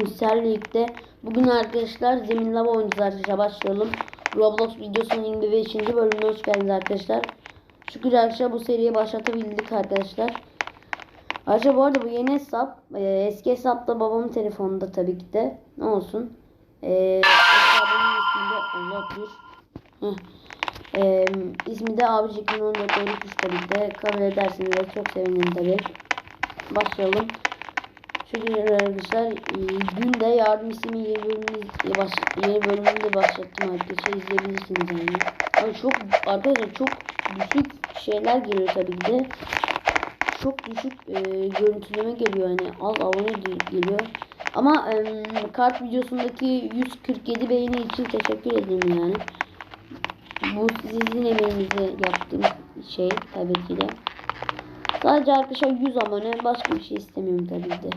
Sizlerle birlikte bugün arkadaşlar Zemin Lava oynayacağız arkadaşlar başlayalım. Roblox videosunun 25. bölümüne hoş geldiniz arkadaşlar. Şükür arkadaşlar bu seriyi başlatabildik arkadaşlar. Arkadaşlar bu arada bu yeni hesap. Ee, eski hesap da babamın telefonunda tabii ki de. Ne olsun. Ee, hesabımın ismi de Allah. Heh. Ee, ismi de abicik 14 tabii ki de. Kabul ederseniz de çok sevinirim tabii. Başlayalım. Arkadaşlar dün de yardım ismi yeni bölümünü, baş, yeni bölümünü de başlattım arkadaşlar izleyebilirsiniz yani. Ama çok arkadaşlar çok düşük şeyler geliyor tabii ki de. Çok düşük e, görüntüleme geliyor yani az abone ge- geliyor. Ama e, kart videosundaki 147 beğeni için teşekkür ederim yani. Bu sizin emeğinize yaptığım şey tabii ki de. Sadece arkadaşlar 100 abone başka bir şey istemiyorum tabii de.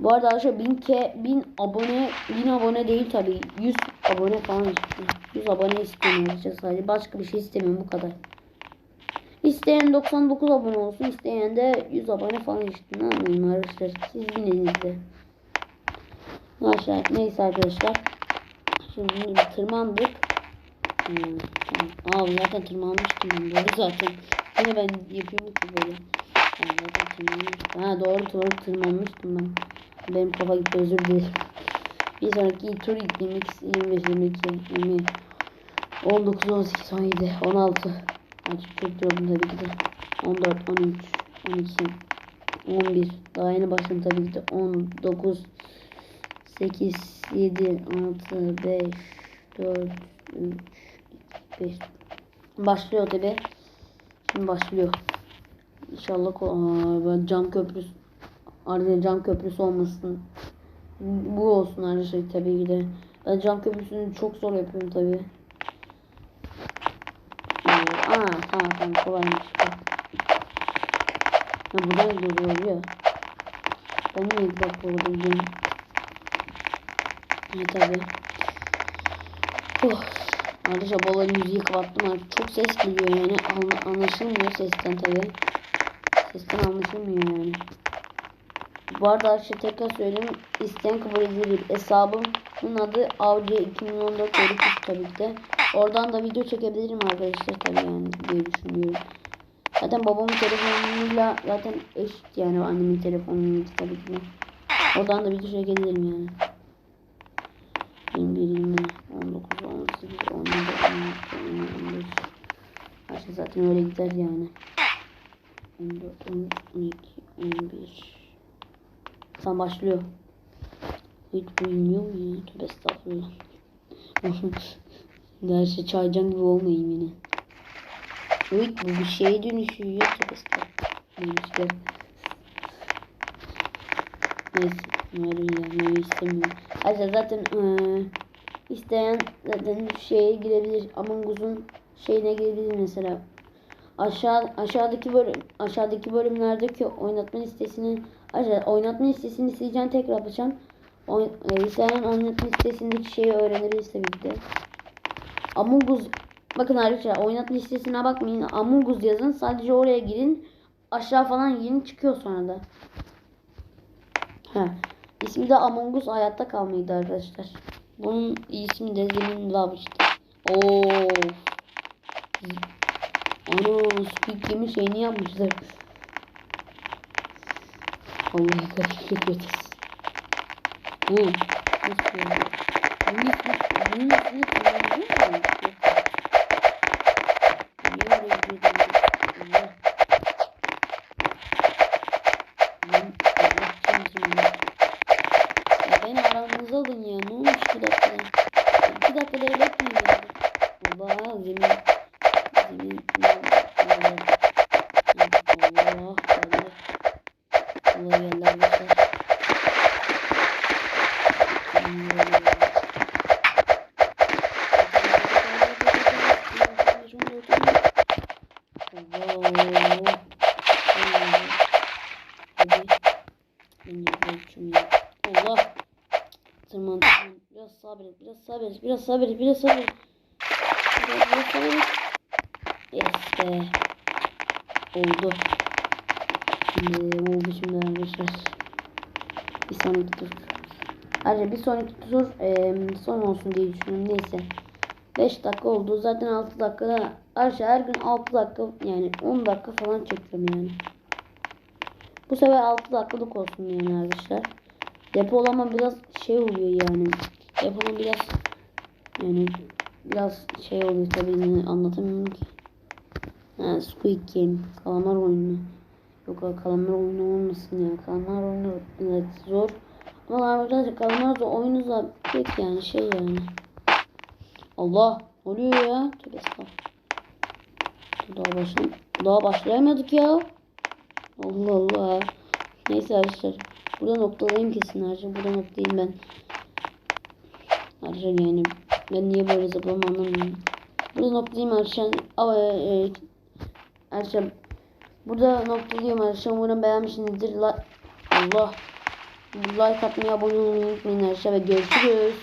Bu arada arkadaşlar 1000 ke 1000 abone 1000 abone değil tabii 100 abone falan istiyorum. 100 abone arkadaşlar sadece başka bir şey istemiyorum bu kadar. İsteyen 99 abone olsun isteyen de 100 abone falan işte ne arkadaşlar siz bilinizde. Arkadaşlar neyse arkadaşlar. Şimdi tırmandık. Hmm. Aa zaten tırmanmıştım ben böyle zaten. Yine ben yapıyorum ki böyle. Ha, doğru doğru tırmanmıştım ben. Benim kafa gitti özür dilerim. Bir sonraki tur 22, 25, 22, 20, 19, 18, 17, 16. Açık çok diyordum tabii ki de. 14, 13, 12, 11. Daha yeni başladım tabii ki de. 19, 8, 7, 6, 5, 4, 3, 5. Başlıyor tabii. Şimdi başlıyor. İnşallah ben cam köprüsü Arada cam köprüsü olmasın. Bu olsun her şey tabii ki de. Ben cam köprüsünü çok zor yapıyorum tabii. Ee, aa tamam tamam kolaymış. Ha buradan gidiyor ya. Ben niye bir dakika gidiyorum. Ha tabii. Oh. Arkadaşlar balayı müziği kapattım. Çok ses geliyor yani. An anlaşılmıyor sesten tabii. Sesten anlaşılmıyor yani. Bu arada arkadaşlar tekrar söyleyeyim. İsteyen kabul edilir. Hesabımın adı Avcı 2014 Örgüt tabii ki de. Oradan da video çekebilirim arkadaşlar tabii yani diye düşünüyorum. Zaten babamın telefonuyla zaten eşit yani annemin telefonuyla tabii ki. Oradan da video çekebilirim yani. 21, 20, 19, 18, 17, 16, 15. Her şey zaten öyle gider yani. 14, 12, 11. Tam başlıyor. Hiç bilmiyor mu ya? Tövbe estağfurullah. Her şey çaycan gibi olmayayım yine. Evet bu bir şeye dönüşüyor. Tövbe estağfurullah. Neyse. Umarım yazmayı istemiyorum. Ayrıca zaten ee, isteyen zaten şeye girebilir. Among Us'un şeyine girebilir mesela. Aşağı aşağıdaki bölüm aşağıdaki bölümlerdeki oynatma listesini aşağı oynatma listesini sileceğim tekrar yapacağım. Oyn, e, isteyen oynatma listesindeki şeyi öğrenebiliriz tabii de. Among Us bakın arkadaşlar oynatma listesine bakmayın. Among Us yazın. Sadece oraya girin. Aşağı falan girin çıkıyor sonra da. Ha. İsmi de Among Us hayatta kalmaydı arkadaşlar. Bunun ismi de Zemin Love işte. Oo. Ano Squid Game'in şeyini yapmışlar. Allah karışık ötesi. Hı. Nasıl oldu? Bunun ismi, bunun ismini kullanabiliyor muyum? Zemin. Zemin. Allah. Allah. Allah yapacağım ya. Allah. Tırman tırman. Biraz sabret. Biraz sabret. Biraz sabret. Biraz sabret. Sabret. Yes. Oldu. Şimdi oldu şimdi arkadaşlar. Bir sonraki tur. Ayrıca bir sonraki tur e, son olsun diye düşünüyorum. Neyse. 5 dakika oldu. Zaten 6 dakikada ayrıca her gün 6 dakika yani 10 dakika falan çekiyorum yani. Bu sefer 6 dakikalık olsun yani arkadaşlar. Depolama biraz şey oluyor yani. Depolama biraz yani biraz şey oluyor tabii anlatamıyorum ki. Ha, Squid Game. Kalamar oyunu. Yok kalamar oyunu olmasın ya. Kalamar oyunu evet zor. Ama arkadaşlar kalamar da oyunu da pek yani şey yani. Allah oluyor ya? Tövbe Daha başlam daha başlayamadık ya. Allah Allah. Neyse arkadaşlar. Burada noktalayayım kesin arkadaşlar. Burada noktalayayım ben. Arkadaşlar yani ben niye böyle zıplamam anlamıyorum. Burada noktalayayım arkadaşlar. Ama e, e, arkadaşlar burada noktalayayım arkadaşlar. Umarım beğenmişsinizdir. La Allah. Like atmayı, abone olmayı unutmayın arkadaşlar ve görüşürüz.